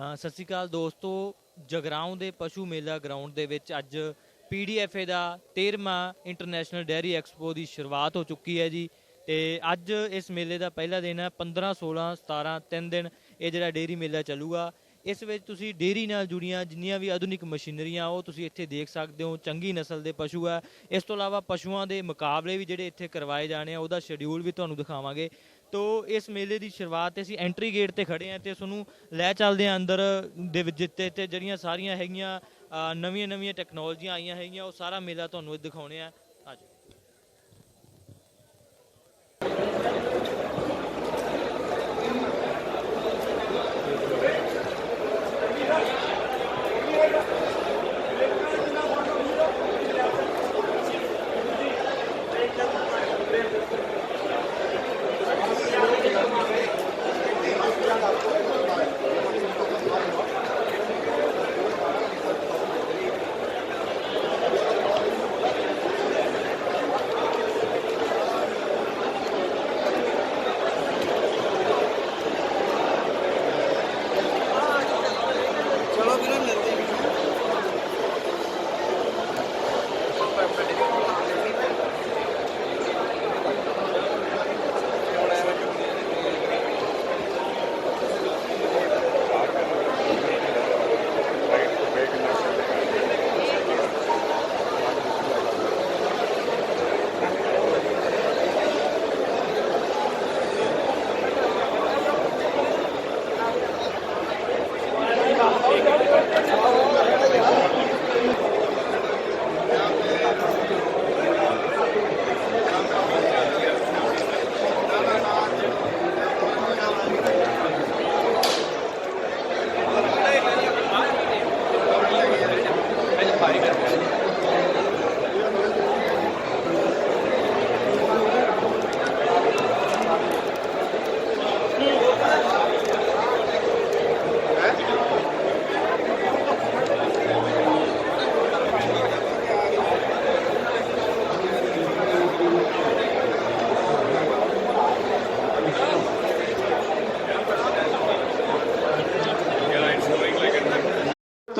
ਸਤਿ ਸ਼੍ਰੀ ਅਕਾਲ ਦੋਸਤੋ, ਜਗਰਾਉਂ ਦੇ ਪਸ਼ੂ ਮੇਲਾ ਗਰਾਊਂਡ ਦੇ ਵਿੱਚ ਅੱਜ ਪੀਡੀਐਫਏ ਦਾ 13ਵਾਂ ਇੰਟਰਨੈਸ਼ਨਲ ਡੈਰੀ ਐਕਸਪੋ ਦੀ ਸ਼ੁਰੂਆਤ ਹੋ ਚੁੱਕੀ ਹੈ ਜੀ। ਤੇ ਅੱਜ ਇਸ ਮੇਲੇ ਦਾ ਪਹਿਲਾ ਦਿਨ ਹੈ 15 16 17 ਤਿੰਨ ਦਿਨ ਇਹ ਜਿਹੜਾ ਡੇਰੀ ਮੇਲਾ ਚੱਲੂਗਾ। ਇਸ ਵਿੱਚ ਤੁਸੀਂ ਡੇਰੀ ਨਾਲ ਜੁੜੀਆਂ ਜਿੰਨੀਆਂ ਵੀ ਆਧੁਨਿਕ ਮਸ਼ੀਨਰੀਆਂ, ਉਹ ਤੁਸੀਂ ਇੱਥੇ ਦੇਖ ਸਕਦੇ ਹੋ, ਚੰਗੀ ਨਸਲ ਦੇ ਪਸ਼ੂ ਆ ਇਸ ਤੋਂ ਇਲਾਵਾ ਪਸ਼ੂਆਂ ਦੇ ਮੁਕਾਬਲੇ ਵੀ ਜਿਹੜੇ ਇੱਥੇ ਕਰਵਾਏ ਜਾਣੇ ਆ, ਉਹਦਾ ਸ਼ਡਿਊਲ ਵੀ ਤੁਹਾਨੂੰ ਦਿਖਾਵਾਂਗੇ। ਤੋ ਇਸ ਮੇਲੇ ਦੀ ਸ਼ੁਰੂਆਤ ਤੇ ਅਸੀਂ ਐਂਟਰੀ ਗੇਟ ਤੇ ਖੜੇ ਆ ਤੇ ਤੁਹਾਨੂੰ ਲੈ ਚੱਲਦੇ ਆ ਅੰਦਰ ਦੇ ਵਿੱਚ ਜਿੱਤੇ ਤੇ ਜਿਹੜੀਆਂ ਸਾਰੀਆਂ ਹੈਗੀਆਂ ਨਵੀਆਂ ਨਵੀਆਂ ਟੈਕਨੋਲੋਜੀਆਂ ਆਈਆਂ ਹੈਗੀਆਂ, ਉਹ ਸਾਰਾ ਮੇਲਾ ਤੁਹਾਨੂੰ ਦਿਖਾਉਣੇ ਆ ਆਜੋ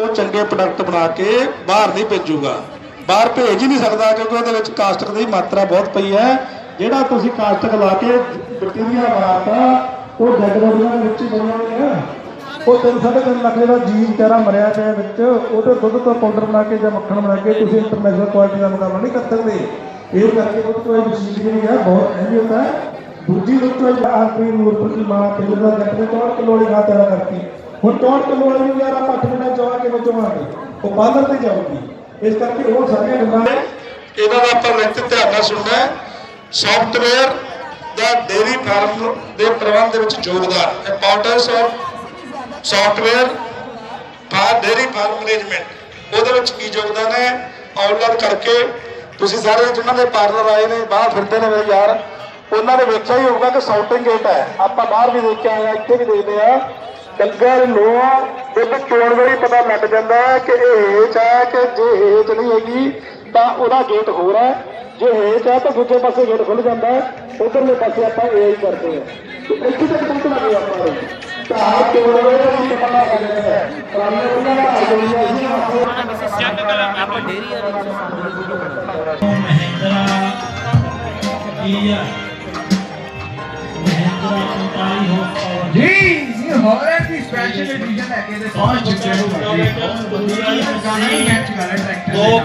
ਤੋਂ ਚੰਗੇ ਪ੍ਰੋਡਕਟ ਬਣਾ ਕੇ ਬਾਹਰ ਨਹੀਂ ਭੇਜੂਗਾ ਬਾਹਰ ਭੇਜ ਹੀ ਨਹੀਂ ਸਕਦਾ ਕਿਉਂਕਿ ਉਹਦੇ ਵਿੱਚ ਕਾਸਟਿਕ ਦੀ ਮਾਤਰਾ ਬਹੁਤ ਪਈ ਹੈ ਜਿਹੜਾ ਤੁਸੀਂ ਕਾਸਟਿਕ ਲਾ ਕੇ ਬੈਕਟੀਰੀਆ ਮਾਰਤਾ ਉਹ ਡੈਡ ਬੋਡੀਆਂ ਦੇ ਵਿੱਚ ਹੀ ਬਣਿਆ ਉਹ ਤਿੰਨ ਸਾਢੇ ਤਿੰਨ ਲੱਖ ਜਿਹੜਾ ਜੀਵ ਵਿਚਾਰਾ ਮਰਿਆ ਪਿਆ ਵਿੱਚ ਉਹਦੇ ਦੁੱਧ ਤੋਂ ਪਾਊਡਰ ਬਣਾ ਕੇ ਜਾਂ ਮੱਖਣ ਬਣਾ ਕੇ ਤੁਸੀਂ ਇੰਟਰਨੈਸ਼ਨਲ ਕੁਆਲਿਟੀ ਦਾ ਮੁਕਾਬਲਾ ਨਹੀਂ ਕਰ ਸਕਦੇ ਇਹ ਕਰਕੇ ਦੁੱਧ ਤੋਂ ਇਹ ਮਸ਼ੀਨ ਜਿਹੜੀ ਹੈ ਬਹੁਤ ਅਹਿਮੀਅਤ ਹੈ ਦੂਜੀ ਦੁੱਧ ਤੋਂ ਆਖਰੀ ਨੂਰ ਪ੍ਰਤੀ ਮਾਂ ਕਿਲੋ ਦਾ ਜੱਟ ਦੇ 4 ਕਿਲੋ ਵਾਲੀ ਗਾਂ ਕਰਤੀ ਹੁਣ 4 ਕਿਲੋ ਨੂੰ ਯਾਰ, ਆਪਾਂ 8 ਮਿੰਟਾਂ ਚਵਾ ਕੇ ਚਵਾਂਗੇ ਉਹ ਪਾਲਰ ਤੇ ਜਾਊਗੀ। ਇਸ ਕਰਕੇ ਉਹ ਸਾਰੀਆਂ ਗੱਲਾਂ ਇਹਨਾਂ ਦਾ ਆਪਾਂ ਲੈਕਚਰ ਧਿਆਨ ਨਾਲ ਸੁਣਨਾ ਹੈ। ਸੌਫਟਵੇਅਰ ਦਾ ਡੇਰੀ ਫਾਰਮ ਦੇ ਪ੍ਰਬੰਧ ਦੇ ਵਿੱਚ ਯੋਗਦਾਨ। Importance of software for dairy farm management ਉਹਦੇ ਵਿੱਚ ਕੀ ਯੋਗਦਾਨ ਹੈ? ਆਨਲਾਈਨ ਕਰਕੇ ਤੁਸੀਂ ਸਾਰੇ ਜਿਨ੍ਹਾਂ ਦੇ ਪਾਰਲਰ ਆਏ ਨੇ, ਬਾਹਰ ਫਿਰਦੇ ਨੇ ਮੇਰੇ ਯਾਰ, ਉਹਨਾਂ ਨੇ ਵੇਖਿਆ ਹੀ ਹੋਊਗਾ ਕਿ ਸਾਊਟਿੰਗ ਗੇਟ ਹੈ। ਆਪਾਂ ਬਾਹਰ ਵੀ ਦੇਖਿਆ ਆ ਇੱਥੇ ਵੀ ਦੇਖਦੇ ਆ। ਡੰਗਰ ਨੂੰ ਦੁੱਧ ਚੋਣ ਵੇਲੇ ਪਤਾ ਲੱਗ ਜਾਂਦਾ ਹੈ ਕਿ ਇਹ ਹੇਚ ਹੈ ਕਿ ਜੇ ਹੇਚ ਨਹੀਂ ਹੈਗੀ ਤਾਂ ਉਹਦਾ ਗੇਟ ਹੋਰ ਹੈ। ਜੇ ਹੇਚ ਹੈ ਤਾਂ ਦੂਜੇ ਪਾਸੇ ਗੇਟ ਖੁੱਲ ਜਾਂਦਾ ਹੈ। ਉਧਰਲੇ ਪਾਸੇ ਆਪਾਂ ਇਹ ਹੀ ਕਰਦੇ ਹਾਂ। ਤੇ ਇੱਥੇ ਤੱਕ ਪਹੁੰਚਣਾ ਪਿਆ ਆਪਾਂ ਨੂੰ। ਤਾਂ ਚੋਣ ਵੇਲੇ ਵੀ ਪਤਾ ਲੱਗ ਜਾਂਦਾ ਹੈ। ਪੁਰਾਣੇ ਉਹਨਾਂ ਦਾ ਹੈ ਜੀ ਆਪਾਂ ਡੇਰੀ ਵਾਲੀ ਮਹਿੰਦਰਾ ਕੀਆ ਮਹਿੰਦਰਾ 45 ਹੋ ਜੀ। ਹਾਲੈਂਡ ਦੀ ਸਪੈਸ਼ਲ ਐਡੀਸ਼ਨ ਲੈ ਕੇ ਹੋ ਬਹੁਤ ਗਾਣਾ ਹੀ ਦੋ।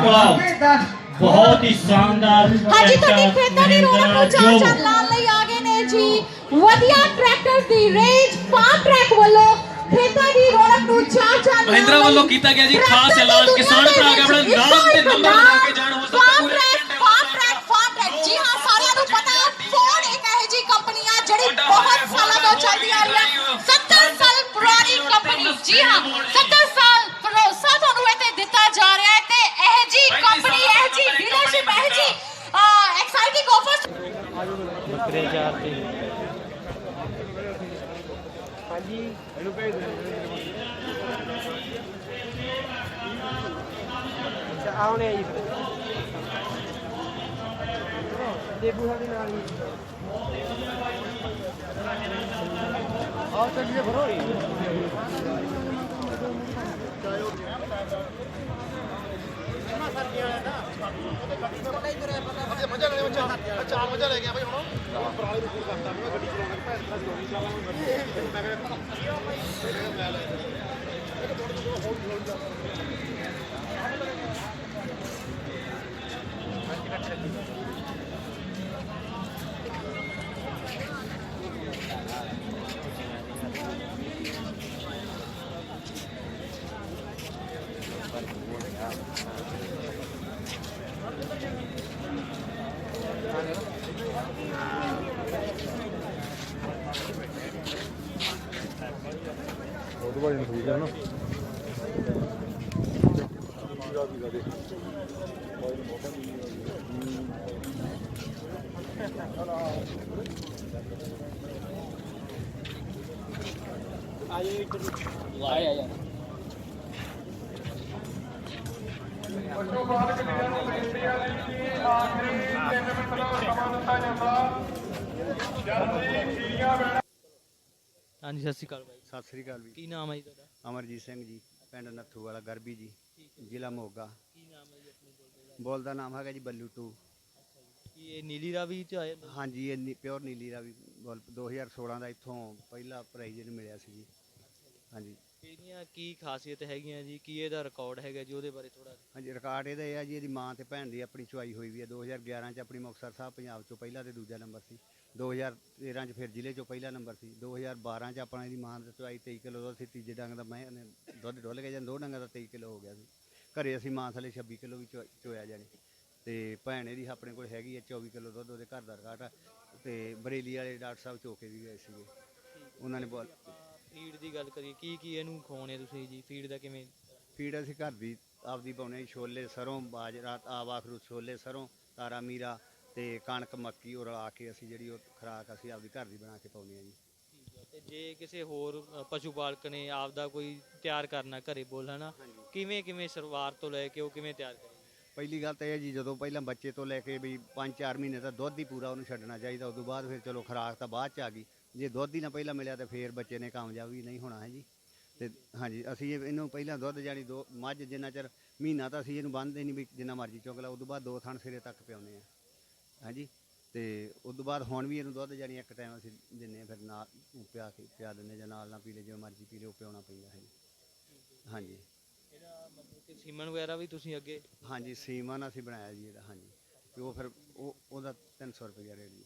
ਦੱਸ। ਬਹੁਤ ਹੀ ਸ਼ਾਨਦਾਰ ਹਾਂਜੀ ਤੁਹਾਡੀ ਖੇਤਾਂ ਦੀ ਰੌਣਕ ਨੂੰ ਚਾਰ ਜੋ ਚਾਰ ਲਾਉਣ ਲਈ ਆ ਗਏ ਨੇ ਜੀ। ਵਧੀਆ ਟਰੈਕਟਰ ਦੀ ਰੇਂਜ ਫਾਰਮ ਟਰੈਕ ਵੱਲੋਂ ਖੇਤਾਂ ਦੀ ਰੌਣਕ ਨੂੰ ਚਾਰ ਚਾਰ ਲਾਉਣ ਮਹਿੰਦਰਾ ਵੱਲੋਂ ਕੀਤਾ ਗਿਆ ਜੀ ਖਾਸ ਦੀ ਐਲਾਨ। ਕਿਸਾਨ ਦੇ ਭਰਾ ਕੇ ਆਪਣਾ ਨਾਮ ਤੇ ਨੰਬਰ ਲਗਾ ਕੇ ਜਾਣ ਹੋ ਸਕਦਾ। ਪੂਰੇ ਫਾਰਮ ਟਰੈਕ ਫਾਰਮ ਟਰੈਕ ਜੀ ਹਾਂ ਸਾਰਿਆਂ ਨੂੰ ਪਤਾ ਫੋਨ ਇੱਕ ਇਹੋ ਜੀ ਕੰਪਨੀ ਆ ਜਿਹੜੀ ਬਹੁਤ ਸਾਲਾਂ ਤੋਂ ਚੱਲਦੀ ਆ ਰਹੀ ਹੈ ਦੇ ਚਾਰ ਤੇ। ਹਾਂਜੀ। ਇਹਨੂੰ ਭੇਜ ਦੇ ਅੱਛਾ ਆਉਣੇ ਆਈ ਫਿਰ ਦੇਬੂ ਸਾਡੇ ਨਾਲ ਹੀ। ਆਹ ਚੱਲੀਏ ਫਿਰ ਹੋਈ। ਚਾਹੋ ਮਾ ਸਰਦੀਆਂ ਵਾਲਾ ਨਾ। ਉਹਦੇ ਗੱਡੀ ਦਾ ਪਤਾ ਹੀ ਕਰਿਆ ਪਤਾ ਮਜਾ ਵਜੇ 4 ਵਜੇ ਲੈ ਗਿਆ ਭਾਈ ਹੁਣ। ਪੁਰਾਣੇ ਨੂੰ ਫੋਨ ਕਰਦਾ ਮੈਂ ਗੱਡੀ ਚਲਾਉਣਾ ਭੈਣ ਦਾ ਚਲਾਉਣੀ ਚਾਹਾਂ ਮੈਂ ਕਿਹਾ, ਮੈਂ ਲੈ ਇੱਕ ਥੋੜਾ ਥੋੜਾ ਹੋਰ ਲੋਡ ਦਾ ਮੈਂ ਕਿਹਾ ਚੱਲੀ ਹੈ ਨਾ ਆਏ ਇੱਧਰ ਆਏ ਆਏ ਉਸ ਤੋਂ ਬਾਅਦ ਕਲੀਅਰ ਨੂੰ ਬੇਨਤੀ ਆ ਜੀ ਕਿ ਆਖਰੀ 3 ਮਿੰਟ ਦਾ ਸਮਾਂ ਦਿੱਤਾ ਜਾਂਦਾ ਜਲਦੀ ਖੀਰੀਆਂ ਸਤਿ ਸ਼੍ਰੀ ਅਕਾਲ ਬਾਈ। ਸਤਿ ਸ੍ਰੀ ਅਕਾਲ ਜੀ ਕੀ ਨਾਮ ਹੈ ਜੀ ਤੁਹਾਡਾ? ਅਮਰਜੀਤ ਸਿੰਘ ਜੀ ਪਿੰਡ ਨੱਥੂ ਵਾਲਾ ਗਰਬੀ ਜੀ ਜ਼ਿਲ੍ਹਾ ਮੋਗਾ। ਕੀ ਨਾਮ ਹੈ ਜੀ ਆਪਣੇ ਬੋਲਦੇ ਦਾ ਬੋਲ ਦਾ ਨਾਮ ਹੈਗਾ ਜੀ ਬੱਲੂ ਟੂ। ਕੀ ਇਹ ਨੀਲੀ ਰਾਵੀ ਚ ਆਏ ਨੇ? ਹਾਂਜੀ ਇਹ ਪਿਓਰ ਨੀਲੀ ਰਾਵੀ ਬੋਲ 2016 ਦਾ ਇੱਥੋਂ ਪਹਿਲਾ ਪ੍ਰਾਈਜ਼ ਇਹਨੂੰ ਮਿਲਿਆ ਸੀ ਜੀ। ਹਾਂਜੀ। ਇਹਦੀਆਂ ਕੀ ਖਾਸੀਅਤ ਹੈਗੀਆਂ ਜੀ? ਕੀ ਇਹਦਾ ਰਿਕਾਰਡ ਹੈਗਾ ਜੀ ਉਹਦੇ ਬਾਰੇ ਥੋੜਾ ਹਾਂਜੀ ਰਿਕਾਰਡ ਇਹਦਾ ਇਹ ਆ ਜੀ ਇਹਦੀ ਮਾਂ ਤੇ ਭੈਣ ਦੀ ਆਪਣੀ ਚੁਆਈ ਹੋਈ ਵੀ ਹੈ 2011 ਚ ਆਪਣੀ ਮੁਕਤਸਰ ਸਾਹਿਬ ਪੰਜਾਬ ਚੋਂ ਪਹਿਲਾ ਤੇ ਦੂਜਾ ਨੰਬਰ ਸੀ। 2013 ਚ ਫਿਰ ਜ਼ਿਲ੍ਹੇ ਚੋਂ ਪਹਿਲਾ ਨੰਬਰ ਸੀ। 2012 ਚ ਆਪਣਾ ਇਹਦੀ ਮਾਂ ਦੀ ਚੁਆਈ 23 ਕਿਲੋ ਦੁੱਧ ਸੀ ਤੀਜੇ ਡੰਗ ਦਾ ਮੈਂ ਨੇ ਦੁੱਧ ਡੁੱਲ ਗਿਆ ਜਾਂ ਦੋ ਡੰਗਾਂ ਦਾ 23 ਕਿਲੋ ਹੋ ਗਿਆ ਸੀ। ਘਰੇ ਅਸੀਂ ਮਾਂ ਥਲੇ 26 ਕਿਲੋ ਵੀ ਚੋਇਆ ਜਾਣੀ। ਤੇ ਭੈਣ ਇਹਦੀ ਆਪਣੇ ਕੋਲ ਹੈਗੀ ਹੈ 24 ਕਿਲੋ ਦੁੱਧ ਉਹਦੇ ਘਰ ਦਾ ਆ। ਤੇ ਬਰੇਲੀ ਵਾਲੇ ਡਾਕਟਰ ਸਾਹਿਬ ਚੋਕੇ ਵੀ ਗਏ ਸੀਗੇ। ਉਹਨਾਂ ਨੇ ਬੋਲ ਫੀਡ ਦੀ ਗੱਲ ਕਰੀਏ ਕੀ ਕੀ ਇਹਨੂੰ ਖਵਾਉਣੇ ਤੁਸੀਂ ਜੀ? ਫੀਡ ਦਾ ਕਿਵੇਂ? ਫੀਡ ਅਸੀਂ ਘਰ ਦੀ ਆਪਦੀ ਪਾਉਣੇ ਛੋਲੇ ਸਰੋਂ ਬਾਜਰਾ ਆਵਾਖਰੂ ਛੋਲੇ ਸਰੋਂ ਤਾਰਾ ਮੀਰਾ ਤੇ ਕਣਕ ਮੱਕੀ ਉਹ ਰਲਾ ਕੇ ਅਸੀਂ ਜਿਹੜੀ ਉਹ ਖੁਰਾਕ ਅਸੀਂ ਆਪਦੀ ਘਰ ਦੀ ਬਣਾ ਕੇ ਪਾਉਂਦੇ ਆ ਜੀ। ਤੇ ਜੇ ਕਿਸੇ ਹੋਰ ਅ, ਪਸ਼ੂ ਪਾਲਕ ਨੇ ਆਪਦਾ ਕੋਈ ਤਿਆਰ ਕਰਨਾ ਘਰੇ ਬੋਲ ਹਨਾ? ਕਿਵੇਂ ਕਿਵੇਂ ਸ਼ੁਰੂਆਤ ਤੋਂ ਲੈ ਕੇ ਉਹ ਕਿਵੇਂ ਤਿਆਰ ਕਰੇ? ਪਹਿਲੀ ਗੱਲ ਤਾਂ ਇਹ ਹੈ ਜੀ ਜਦੋਂ ਪਹਿਲਾਂ ਬੱਚੇ ਤੋਂ ਲੈ ਕੇ ਵੀ 5-4 ਮਹੀਨੇ ਤਾਂ ਦੁੱਧ ਹੀ ਪੂਰਾ ਉਹਨੂੰ ਛੱਡਣਾ ਚਾਹੀਦਾ ਉਦੋਂ ਬਾਅਦ ਫਿਰ ਚਲੋ ਖੁਰਾਕ ਤਾਂ ਬਾਅਦ ਚ ਆ ਗਈ। ਜੇ ਦੁੱਧ ਹੀ ਨਾ ਪਹਿਲਾਂ ਮਿਲਿਆ ਤਾਂ ਫੇਰ ਬੱਚੇ ਨੇ ਕਾਮਯਾਬੀ ਨਹੀਂ ਹੋਣਾ ਹੈ ਜੀ। ਤੇ ਹਾਂਜੀ ਅਸੀਂ ਇਹ- ਇਹਨੂੰ ਪਹਿਲਾਂ ਦੁੱਧ ਜਾਣੀ ਦੋ ਮੱਝ ਜਿੰਨਾ ਚਿਰ ਮਹੀਨਾ ਤਾਂ ਅਸੀਂ ਇਹਨੂੰ ਬੰਨਦੇ ਨਹੀਂ ਵੀ ਜਿੰਨਾ ਮਰਜ਼ੀ ਚੁੱਕ ਲਾ ਉਦੋਂ ਬਾਅਦ ਦੋ ਥਣ ਸਿਰੇ ਤੱਕ ਪਿਆਉਂਦੇ ਆ ਹਾਂਜੀ। ਤੇ ਉਦੋਂ ਬਾਅਦ ਹੁਣ ਵੀ ਇਹਨੂੰ ਦੁੱਧ ਜਾਣੀ ਇੱਕ ਟਾਈਮ ਅਸੀਂ ਦਿੰਨੇ ਆ ਫਿਰ ਨਾਲ ਪਿਆ ਕੇ ਪਿਆ ਦਿੰਦੇ ਜਾਂ ਨਾਲ ਨਾ ਪੀ ਲੈ ਜਿਵੇਂ ਮਰਜ਼ੀ ਪੀ ਲੈ ਉਹ ਪਿਆਉਣਾ ਪੈਂਦਾ ਹੈ। ਹਾਂਜੀ। ਇਹਦਾ ਮਤਲਬ ਕਿ ਸੀਮਨ ਵਗੈਰਾ ਵੀ ਤੁਸੀਂ ਅੱਗੇ? ਹਾਂਜੀ ਸੀਮਨ ਅਸੀਂ ਬਣਾਇਆ ਜੀ ਇਹਦਾ ਹਾਂਜੀ। ਤੇ ਉਹ ਫਿਰ ਉਹ ਉਹਦਾ 300 ਰੁਪਏ ਰੇਟ ਜੀ।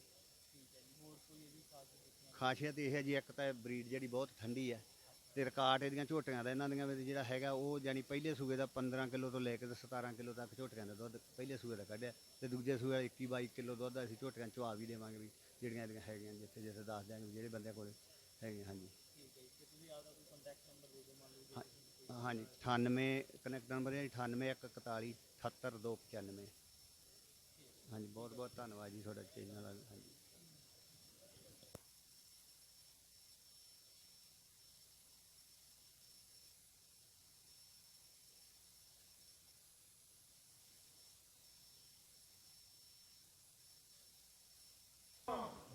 ਖਾਸੀਅਤ ਇਹ ਹੈ ਜੀ ਇੱਕ ਤਾਂ ਬਰੀਡ ਜਿਹੜੀ ਬਹੁਤ ਠੰਡੀ ਹੈ। ਤੇ ਰਿਕਾਰਡ ਇਹਦੀਆਂ ਝੋਟੀਆਂ ਦਾ ਇਹਨਾਂ ਦੀਆਂ ਵੀ ਜਿਹੜਾ ਹੈਗਾ ਉਹ ਜਾਨੀ ਪਹਿਲੇ ਸੂਏ ਦਾ 15 ਕਿਲੋ ਤੋਂ ਲੈ ਕੇ ਤੇ 17 ਕਿਲੋ ਤੱਕ ਝੋਟੀਆਂ ਦਾ ਦੁੱਧ ਪਹਿਲੇ ਸੂਏ ਦਾ ਕੱਢਿਆ ਤੇ ਦੂਜੇ ਸੂਏ ਦਾ 21 22 ਕਿਲੋ ਦੁੱਧ ਅਸੀਂ ਝੋਟੀਆਂ ਚੁਆ ਵੀ ਦੇਵਾਂਗੇ ਵੀ ਜਿਹੜੀਆਂ ਇਹਦੀਆਂ ਹੈਗੀਆਂ ਜਿੱਥੇ ਜਿੱਥੇ ਦੱਸ ਦਿਆਂਗੇ ਜਿਹੜੇ ਬੰਦਿਆਂ ਕੋਲ ਹੈਗੀਆਂ, ਹਾਂਜੀ। ਹਾਂ- ਹਾਂਜੀ 98 ਕਨੈਕਟ ਨੰਬਰ ਹੈ 98141 78295 ਹਾਂਜੀ ਬਹੁਤ ਬਹੁਤ ਧੰਨਵਾਦ ਜੀ ਤੁਹਾਡਾ ਚੈਨਲ ਦਾ, ਹਾਂਜੀ।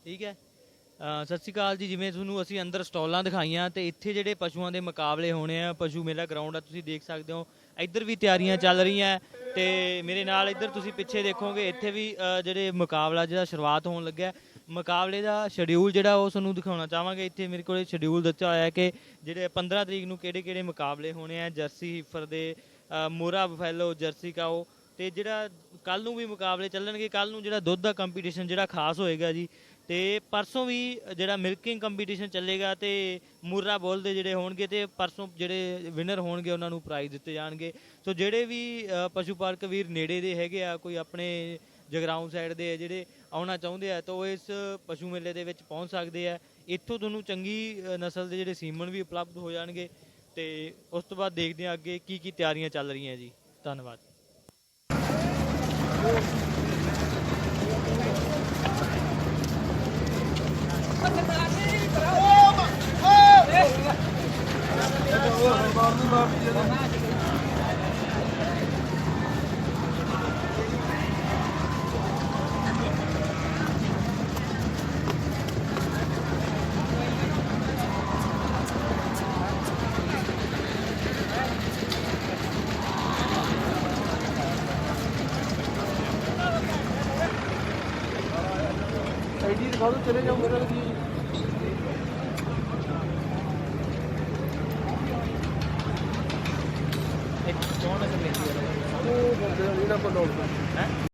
ਠੀਕ ਹੈ? ਅ, ਸਤਿ ਸ਼੍ਰੀ ਅਕਾਲ ਜੀ ਜਿਵੇਂ ਤੁਹਾਨੂੰ ਅਸੀਂ ਅੰਦਰ ਸਟਾਲਾਂ ਦਿਖਾਈਆਂ ਤੇ ਇੱਥੇ ਜਿਹੜੇ ਪਸ਼ੂਆਂ ਦੇ ਮੁਕਾਬਲੇ ਹੋਣੇ ਆ ਪਸ਼ੂ ਮੇਲਾ ਗਰਾਊਂਡ ਆ ਤੁਸੀਂ ਦੇਖ ਸਕਦੇ ਹੋ। ਇੱਧਰ ਵੀ ਤਿਆਰੀਆਂ ਚੱਲ ਰਹੀਆਂ ਤੇ ਮੇਰੇ ਨਾਲ ਇੱਧਰ ਤੁਸੀਂ ਪਿੱਛੇ ਦੇਖੋਗੇ ਇੱਥੇ ਵੀ ਅ, ਜਿਹੜੇ ਮੁਕਾਬਲਾ ਜਿਹੜਾ ਸ਼ੁਰੂਆਤ ਹੋਣ ਲੱਗਿਆ ਮੁਕਾਬਲੇ ਦਾ ਸ਼ਡਿਊਲ ਜਿਹੜਾ ਉਹ ਤੁਹਾਨੂੰ ਦਿਖਾਉਣਾ ਚਾਹਾਂਗੇ। ਇੱਥੇ ਮੇਰੇ ਕੋਲੇ ਸ਼ਡਿਊਲ ਦਿੱਤਾ ਹੋਇਆ ਹੈ ਕਿ ਜਿਹੜੇ 15 ਤਰੀਕ ਨੂੰ ਕਿਹੜੇ ਕਿਹੜੇ ਮੁਕਾਬਲੇ ਹੋਣੇ ਆ ਜਰਸੀ ਹੀਫਰ ਦੇ ਅ, ਮੋਰਾ ਬਫੈਲੋ ਜਰਸੀ ਕਾਓ ਤੇ ਜਿਹੜਾ ਕੱਲ ਨੂੰ ਵੀ ਮੁਕਾਬਲੇ ਚੱਲਣਗੇ ਕੱਲ ਨੂੰ ਜਿਹੜਾ ਦੁੱਧ ਦਾ ਕੰਪੀਟੀਸ਼ਨ ਜਿਹੜਾ ਖਾਸ ਹੋਏਗਾ ਜੀ ਤੇ ਪਰਸੋਂ ਵੀ ਜਿਹੜਾ ਮਿਲਕਿੰਗ ਕੰਪੀਟੀਸ਼ਨ ਚੱਲੇਗਾ ਤੇ ਮੁਰਰਾ ਬੋਲ ਦੇ ਜਿਹੜੇ ਹੋਣਗੇ ਤੇ ਪਰਸੋਂ ਜਿਹੜੇ ਵਿਨਰ ਹੋਣਗੇ ਉਹਨਾਂ ਨੂੰ ਪ੍ਰਾਈਜ਼ ਦਿੱਤੇ ਜਾਣਗੇ। ਸੋ ਜਿਹੜੇ ਵੀ ਪਸ਼ੂ ਪਾਲਕ ਵੀਰ ਨੇੜੇ ਦੇ ਹੈਗੇ ਆ, ਕੋਈ ਆਪਣੇ ਜਗਰਾਉਂ ਸਾਈਡ ਦੇ ਜਿਹੜੇ ਆਉਣਾ ਚਾਹੁੰਦੇ ਆ, ਤਾਂ ਉਹ ਇਸ ਪਸ਼ੂ ਮੇਲੇ ਦੇ ਵਿੱਚ ਪਹੁੰਚ ਸਕਦੇ ਆ। ਇੱਥੋਂ ਤੁਹਾਨੂੰ ਚੰਗੀ ਨਸਲ ਦੇ ਜਿਹੜੇ ਸੀਮਨ ਵੀ ਉਪਲਬਧ ਹੋ ਜਾਣਗੇ ਤੇ ਉਸ ਤੋਂ ਬਾਅਦ ਦੇਖਦੇ ਆ ਅੱਗੇ ਕੀ ਕੀ ਤਿਆਰੀਆਂ ਚੱਲ ਰਹੀਆਂ ਜੀ। ਧੰਨਵਾਦ। ਐਡੀ ਦਿਖਾ ਦੋ ਚਲੇ ਜਾਓ ਮੇਰੇ